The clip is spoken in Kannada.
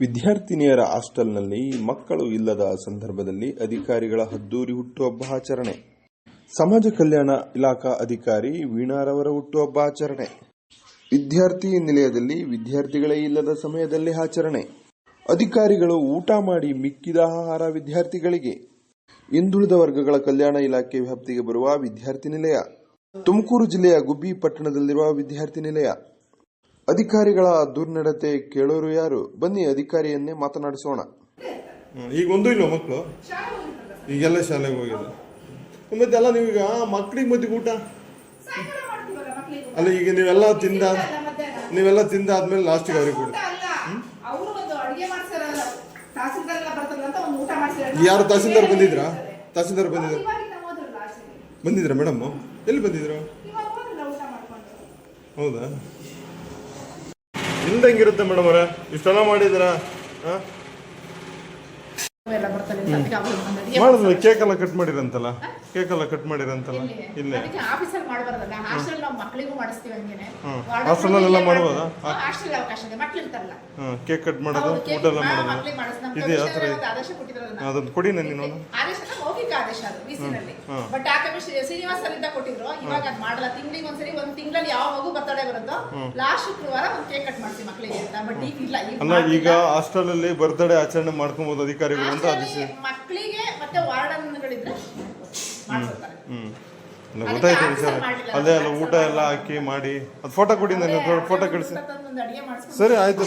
ವಿದ್ಯಾರ್ಥಿನಿಯರ ಹಾಸ್ಟೆಲ್ನಲ್ಲಿ ಮಕ್ಕಳು ಇಲ್ಲದ ಸಂದರ್ಭದಲ್ಲಿ ಅಧಿಕಾರಿಗಳ ಹದ್ದೂರಿ ಹುಟ್ಟುಹಬ್ಬ ಆಚರಣೆ. ಸಮಾಜ ಕಲ್ಯಾಣ ಇಲಾಖಾ ಅಧಿಕಾರಿ ವೀಣಾರವರ ಹುಟ್ಟುಹಬ್ಬ ಆಚರಣೆ. ವಿದ್ಯಾರ್ಥಿ ನಿಲಯದಲ್ಲಿ ವಿದ್ಯಾರ್ಥಿಗಳೇ ಇಲ್ಲದ ಸಮಯದಲ್ಲಿ ಆಚರಣೆ. ಅಧಿಕಾರಿಗಳು ಊಟ ಮಾಡಿ ಮಿಕ್ಕಿದ ಆಹಾರ ವಿದ್ಯಾರ್ಥಿಗಳಿಗೆ. ಹಿಂದುಳಿದ ವರ್ಗಗಳ ಕಲ್ಯಾಣ ಇಲಾಖೆ ವ್ಯಾಪ್ತಿಗೆ ಬರುವ ವಿದ್ಯಾರ್ಥಿ ನಿಲಯ. ತುಮಕೂರು ಜಿಲ್ಲೆಯ ಗುಬ್ಬಿ ಪಟ್ಟಣದಲ್ಲಿರುವ ವಿದ್ಯಾರ್ಥಿ ನಿಲಯ. ಅಧಿಕಾರಿಗಳ ದುರ್ನಡತೆ ಕೇಳೋರು ಯಾರು? ಬನ್ನಿ, ಅಧಿಕಾರಿಯನ್ನೇ ಮಾತನಾಡಿಸೋಣ. ಈಗ ಒಂದು ಇಲ್ಲ ಮಕ್ಕಳು ಈಗೆಲ್ಲ ಶಾಲೆಗೆ ಹೋಗಿದೆ ಮತ್ತೆಲ್ಲ ನೀವೀಗ ಮಕ್ಕಳಿಗೆ ಮತ್ತೆ ಊಟ? ಅಲ್ಲ, ಈಗ ನೀವೆಲ್ಲ ತಿಂದ ನೀವೆಲ್ಲ ತಿಂದ ನೀವೆಲ್ಲ ತಿಂದಾದ್ಮೇಲೆ ಲಾಸ್ಟಿಗೆ ಅವ್ರಿಗೆ ಕೊಡಿ. ಯಾರು ತಹಸೀಲ್ದಾರ್ ಬಂದಿದ್ರಾ? ತಹಸೀಲ್ದಾರ್ ಬಂದಿದ್ರು? ಬಂದಿದ್ರ ಮೇಡಮ್? ಎಲ್ಲಿ ಬಂದಿದ್ರು? ಇವಾಗ ಹೋದ್ರಲ್ಲ ಊಟ ಮಾಡ್ಕೊಂಡು ಹೌದಾ ಹಿಂದಂಗಿರುತ್ತೆ ಮೇಡಮ್ ಅವರೇ ಇಷ್ಟೆಲ್ಲ ಮಾಡಿದ್ದೀರಾ ಹಾಂ ಎಲ್ಲ ಬರ್ತಾರೆ ಮೇಡಮ್ ಅದಕ್ಕೆ ಇಷ್ಟೆಲ್ಲ ಅಡಿಗೆ ಮಾಡಿದ್ವಿ ಕೇಕ್ ಎಲ್ಲ ಕಟ್ ಮಾಡಿರಂತಲ್ಲ? ಕೇಕ್ ಎಲ್ಲ ಕಟ್ ಮಾಡಿರಂತಲ್ಲ? ಇಲ್ಲಿ. ಇಲ್ಲೇ. ಅದಕ್ಕೆ ಆಫೀಸಲ್ಲಿ ಮಾಡಬಾರ್ದಲ್ಲ? ಹಾಸ್ಟೆಲ್ ನಾವು ಮಕ್ಕಳಿಗೂ ಮಾಡಿಸ್ತೀವಿ ಹಂಗೇನೆ. ಹ್ಮ್. ವಾರ್ಡನ್ Hostel ಮಾಡ್ಬೋದಾ? ಹಾಂ. ಕೇಕ್ ಕಟ್ ಮಾಡೋದು ಊಟ ಎಲ್ಲ ಮಾಡೋದು. ಇದೆಯಾ ಅದನ್ನ. ಕೊಡಿ ನಾನು ನೋಡು ಆದೇಶ ಅದು ಬಿಸಿನಲ್ಲಿ ಬಟ್ ಆ ಕಮಿಷನ್ ಶ್ರೀನಿವಾಸ್ ಸರಿಂದ ಕೊಟ್ಟಿದ್ರು. ಇವಾಗ ಅದ್ ಮಾಡಲ್ಲ ತಿಂಗಳಿಗೆ ಒಂದ್ಸರಿ ಒಂದ್ ತಿಂಗಳಲ್ಲಿ ಯಾವ ಮಗು ಬರ್ತಡೆ ಬರುತ್ತೋ ಲಾಸ್ಟ್ ಶುಕ್ರವಾರ ಒಂದ್ ಕೇಕ್ ಕಟ್ ಮಾಡ್ತೀವಿ ಮಕ್ಕಳಿಗೆ ಅಂತ. ಬಟ್ ಈಗ ಇಲ್ಲ ಈಗ ಅಲ್ಲ ಈಗ ಹಾಸ್ಟೆಲಲ್ಲಿ ಬರ್ತ್ಡೇ ಆಚರಣೆ ಮಾಡ್ಕೊಬಹುದು ಅಧಿಕಾರಿಗಳು ಅಂತ ಆದೇಶ. ಮಕ್ಕಳಿಗೆ ಮತ್ತೆ ವಾರ್ಡನ್ಗಳಿದ್ರೆ ಮಾಡ್ಕೊತಾರೆ ಹ್ಮ್ ಇಲ್ಲ, ಗೊತ್ತಾಯ್ತು ವಿಚಾರ. ಅದೇ ಅಲ್ಲ ಊಟ ಎಲ್ಲ ಹಾಕಿ ಮಾಡಿ. ಅದು ಫೋಟೋ ಕೊಡಿ ನನಗೆ ಫೋಟೋ ಕಳಿಸಿ. ಸರಿ ಆಯ್ತು